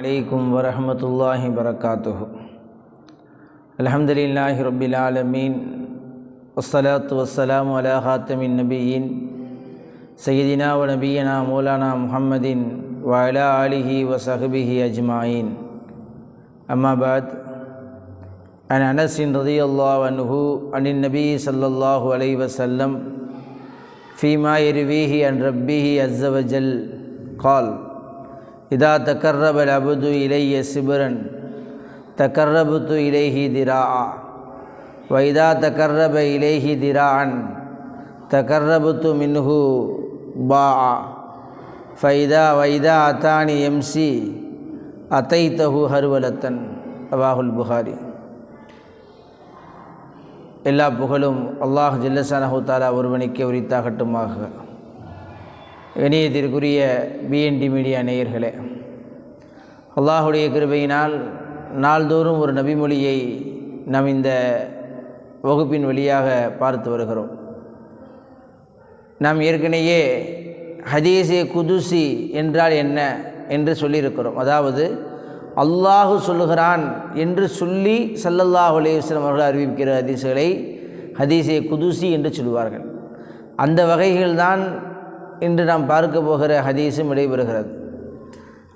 அலைக்கும் வரமத்துல்லாஹி வரகாத்துஹு அலமதுல்லாஹி ரபில் ஆலமீன் வசலாத்து வசலாம் அலா ஹாத்தமின் நபியின் சையதினா வ நபியனா மௌலானா முஹம்மதின் வயலா ஆலிஹி வ சஹபிஹி அஜ்மாயின் அம்மாபாத் அன் அனசின் ரதி அல்லாஹ் அனுஹு அனின் நபி சல்லல்லாஹு அலை வசல்லம் ஃபீமா இருவீஹி அன் ரப்பிஹி அஸ்ஸவஜல் கால் இதா தக்கர்ரபல் அபுது இலைய சிபுரன் தக்கர்ரபுத்து இலைஹி திரா வைதா தக்கர்ரப இலைஹி திரான் தக்கர்ரபுத்து மின்ஹு பா ஃபைதா வைதா அத்தானி எம்சி அத்தைத்தஹு ஹர்வலத்தன் அவாஹுல் புகாரி எல்லா புகழும் அல்லாஹ் ஜில்லசானஹு தாலா ஒருவனுக்கே உரித்தாகட்டுமாக. இணையத்திற்குரிய பிஎன்டி மீடியா நேயர்களே அல்லாஹுடைய கிருபையினால் நாள்தோறும் ஒரு நபிமொழியை நாம் இந்த வகுப்பின் வழியாக பார்த்து வருகிறோம். நாம் ஏற்கனவே ஹதீஸே குதுசி என்றால் என்ன என்று சொல்லியிருக்கிறோம். அதாவது அல்லாஹு சொல்லுகிறான் என்று சொல்லி சல்லல்லாஹ் அலையம் அவர்கள் அறிவிக்கிற ஹதீஸுகளை ஹதீஸை குதுசி என்று சொல்லுவார்கள். அந்த வகைகள்தான் இன்று நாம் பார்க்க போகிற ஹதீஸும் இடைபெறுகிறது.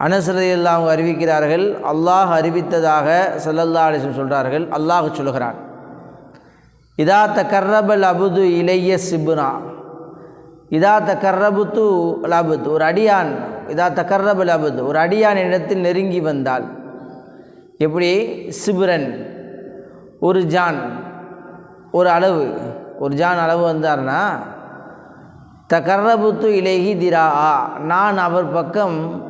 அனுசரதையெல்லாம் அவங்க அறிவிக்கிறார்கள் அல்லாஹ் அறிவித்ததாக சல்லல்லா அலிஸ்லம் சொல்கிறார்கள் அல்லாஹ் சொல்கிறான் இதா த கர்ரபல் அபுது இளைய சிபுனா. இதா த கர்ரபுத்து அபுத் ஒரு அடியான் இதா த அபுது ஒரு அடியான் இடத்தில் நெருங்கி வந்தால் எப்படி? சிபிரன். ஒரு ஜான். ஒரு அளவு. ஒரு ஜான் அளவு வந்தார்னா தகர்ரபுத்து இலேகி திரா நான் அவர் பக்கம்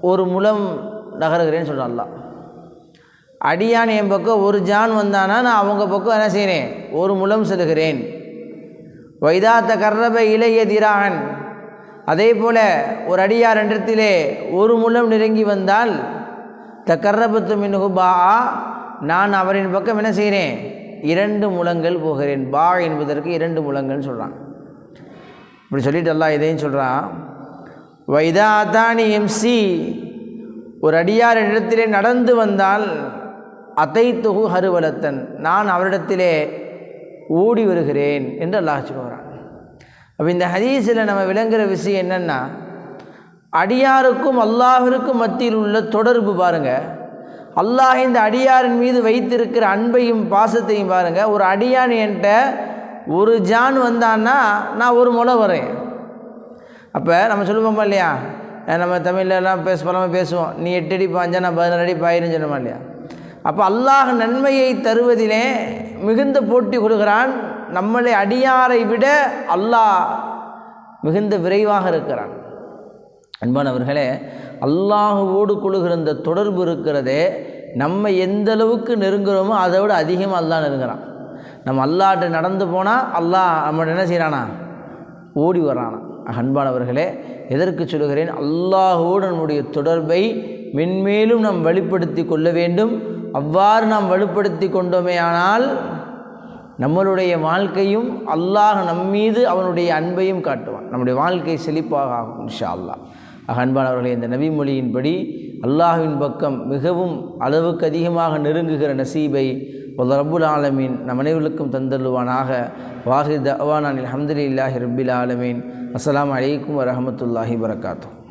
ஒரு முலம் நகருகிறேன்னு சொல்கிறான் அடியான் என் பக்கம் ஒரு ஜான் வந்தானா நான் அவங்க பக்கம் என்ன செய்கிறேன்? ஒரு முலம் செல்கிறேன். வைதாத்த கர்ரப இளைய திராகன் அதே போல் ஒரு அடியார் இடத்திலே ஒரு முலம் நெருங்கி வந்தால் த மின்ஹு பா நான் அவரின் பக்கம் என்ன செய்கிறேன்? இரண்டு முழங்கள் போகிறேன். பா என்பதற்கு இரண்டு முழங்கள்னு சொல்கிறான் இப்படி சொல்லிட்டு எல்லாம் இதையும் சொல்கிறான் வைதா அதானி எம்சி ஒரு அடியார் இடத்திலே நடந்து வந்தால் அத்தை தொகு ஹருவலத்தன் நான் அவரிடத்திலே ஓடி வருகிறேன் என்று அல்லாஹ் சொல்கிறான் அப்போ இந்த ஹதீஸில் நம்ம விளங்குகிற விஷயம் என்னென்னா அடியாருக்கும் அல்லாஹிற்கும் மத்தியில் உள்ள தொடர்பு பாருங்கள் அல்லாஹ் இந்த அடியாரின் மீது வைத்திருக்கிற அன்பையும் பாசத்தையும் பாருங்கள் ஒரு அடியான் என்கிட்ட ஒரு ஜான் வந்தான்னா நான் ஒரு முளை வரேன். அப்போ நம்ம சொல்லுவோமா இல்லையா? நம்ம தமிழ்லலாம் பேச பலமாக பேசுவோம். நீ எட்டு அடி பாஞ்சா நான் பதினாறு அடி பாயிருன்னு சொன்னோமா இல்லையா? அப்போ அல்லாஹ் நன்மையை தருவதிலே மிகுந்த போட்டி கொடுக்குறான் நம்மளை அடியாரை விட அல்லாஹ் மிகுந்த விரைவாக இருக்கிறான். அன்பானவர்களே அல்லாஹுவோடு கொள்கிற இந்த தொடர்பு இருக்கிறதே நம்ம எந்த அளவுக்கு நெருங்குறோமோ அதை விட அதிகமாக அல்லாஹ் நெருங்குறான். நம்ம அல்லாட்ட நடந்து போனால் அல்லாஹ் நம்ம என்ன செய்கிறானா ஓடி வர்றானா. அன்பானவர்களே எதற்கு சொல்கிறேன் அல்லாஹோடு நம்முடைய தொடர்பை மென்மேலும் நாம் வலுப்படுத்தி கொள்ள வேண்டும். அவ்வாறு நாம் வலுப்படுத்தி கொண்டோமே ஆனால் நம்மளுடைய வாழ்க்கையும் அல்லாஹ் நம்மீது அவனுடைய அன்பையும் காட்டுவான். நம்முடைய வாழ்க்கை செழிப்பாக ஆகும் இன்ஷா அல்லாஹ் அன்பானவர்களே இந்த நபி மொழியின்படி அல்லாஹுவின் பக்கம் மிகவும் அளவுக்கு அதிகமாக நெருங்குகிற நசீபை ஒரு ஆலமீன் நம் அனைவருக்கும் தந்தருவானாக வாஹித் அவானான் அலமதுல்லாஹி ரபில் ஆலமீன். அஸ்லாம் அலைக்கும் வரமத்துல்லாஹி வரகாத்தூ